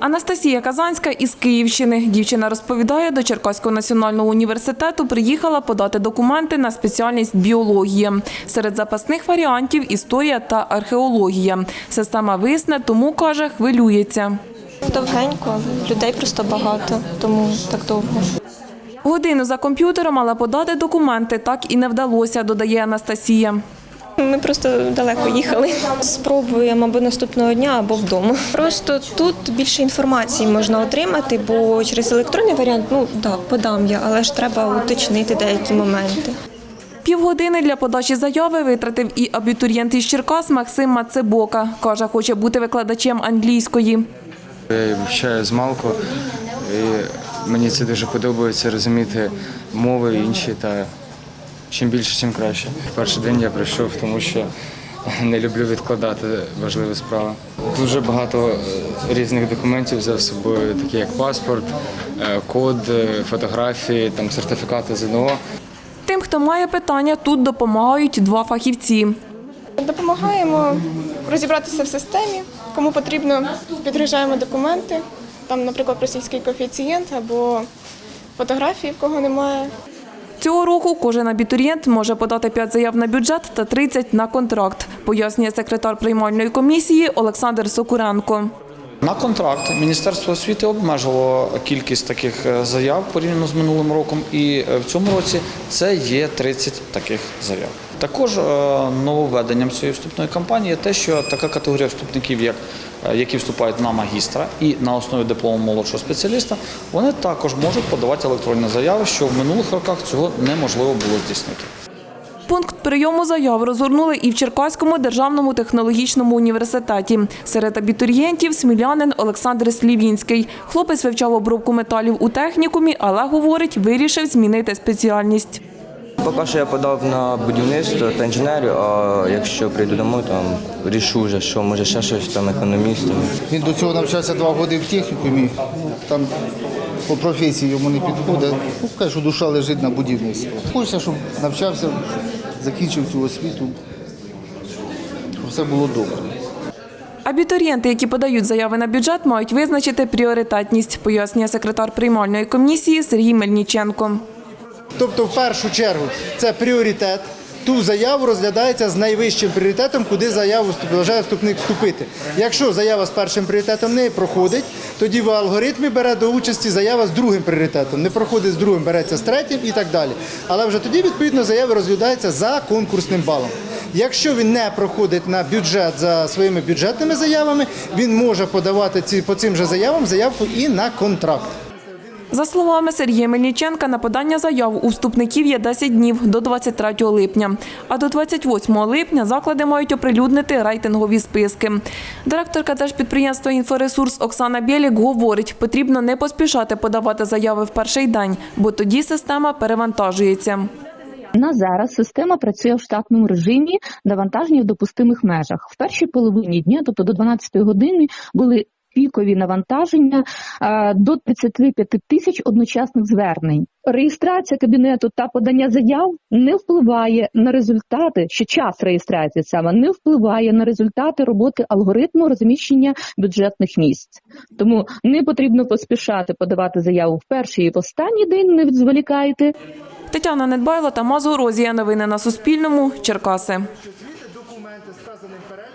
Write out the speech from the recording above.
Анастасія Казанська із Київщини. Дівчина розповідає, до Черкаського національного університету приїхала подати документи на спеціальність біологія. Серед запасних варіантів історія та археологія. Система висне, тому каже, хвилюється. Довгенько, людей просто багато, тому так довго. Годину за комп'ютером мала подати документи, так і не вдалося, додає Анастасія. Ми просто далеко їхали. Спробуємо або наступного дня, або вдома. Просто тут більше інформації можна отримати, бо через електронний варіант, ну так, подам я, але ж треба уточнити деякі моменти. Півгодини для подачі заяви витратив і абітурієнт із Черкас Максим Мацебока. Каже, хоче бути викладачем англійської. Я вивчаю з малку, і мені це дуже подобається розуміти мови інші та чим більше, тим краще. Перший день я прийшов, тому що не люблю відкладати важливі справи. Дуже багато е, різних документів взяв з собою, такі як паспорт, е, код, е, фотографії, там сертифікати ЗНО. Тим, хто має питання, тут допомагають два фахівці. Допомагаємо розібратися в системі. Кому потрібно, підгружаємо документи. Там, наприклад, російський коефіцієнт або фотографії, в кого немає. Цього року кожен абітурієнт може подати 5 заяв на бюджет та 30 на контракт, пояснює секретар приймальної комісії Олександр Сокуренко. На контракт Міністерство освіти обмежило кількість таких е, заяв порівняно з минулим роком, і е, в цьому році це є 30 таких заяв. Також е, нововведенням цієї вступної кампанії є те, що така категорія вступників, як які вступають на магістра і на основі диплому молодшого спеціаліста, вони також можуть подавати електронні заяви, що в минулих роках цього неможливо було здійснити. Пункт прийому заяв розгорнули і в Черкаському державному технологічному університеті. Серед абітурієнтів смілянин Олександр Слівінський. Хлопець вивчав обробку металів у технікумі, але, говорить, вирішив змінити спеціальність. Поки що я подав на будівництво та інженерію, а якщо прийду домой, там рішу вже, що може ще щось там економістом. Він до цього навчався два роки в технікумі, там по професії йому не підходить. Ну, каже, душа лежить на будівництво. Хочеться, щоб навчався, закінчив цю освіту, щоб все було добре. Абітурієнти, які подають заяви на бюджет, мають визначити пріоритетність, пояснює секретар приймальної комісії Сергій Мельниченко. Тобто, в першу чергу, це пріоритет. Ту заяву розглядається з найвищим пріоритетом, куди заяву бажає вступник вступити. Якщо заява з першим пріоритетом не проходить, тоді в алгоритмі бере до участі заява з другим пріоритетом. Не проходить з другим, береться з третім і так далі. Але вже тоді відповідно заяви розглядаються за конкурсним балом. Якщо він не проходить на бюджет за своїми бюджетними заявами, він може подавати ці по цим же заявам заявку і на контракт. За словами Сергія Мельниченка, на подання заяв у вступників є 10 днів до 23 липня. А до 28 липня заклади мають оприлюднити рейтингові списки. Директорка держпідприємства «Інфоресурс» Оксана Бєлік говорить, потрібно не поспішати подавати заяви в перший день, бо тоді система перевантажується. На зараз система працює в штатному режимі навантаження в допустимих межах. В першій половині дня, тобто до 12 години, були пікові навантаження е, до 35 тисяч одночасних звернень. Реєстрація кабінету та подання заяв не впливає на результати, що час реєстрації саме не впливає на результати роботи алгоритму розміщення бюджетних місць. Тому не потрібно поспішати подавати заяву в перший і в останній день. Не відзволікайте. Тетяна Недбайло та Мазурозія. Новини на Суспільному. Черкаси.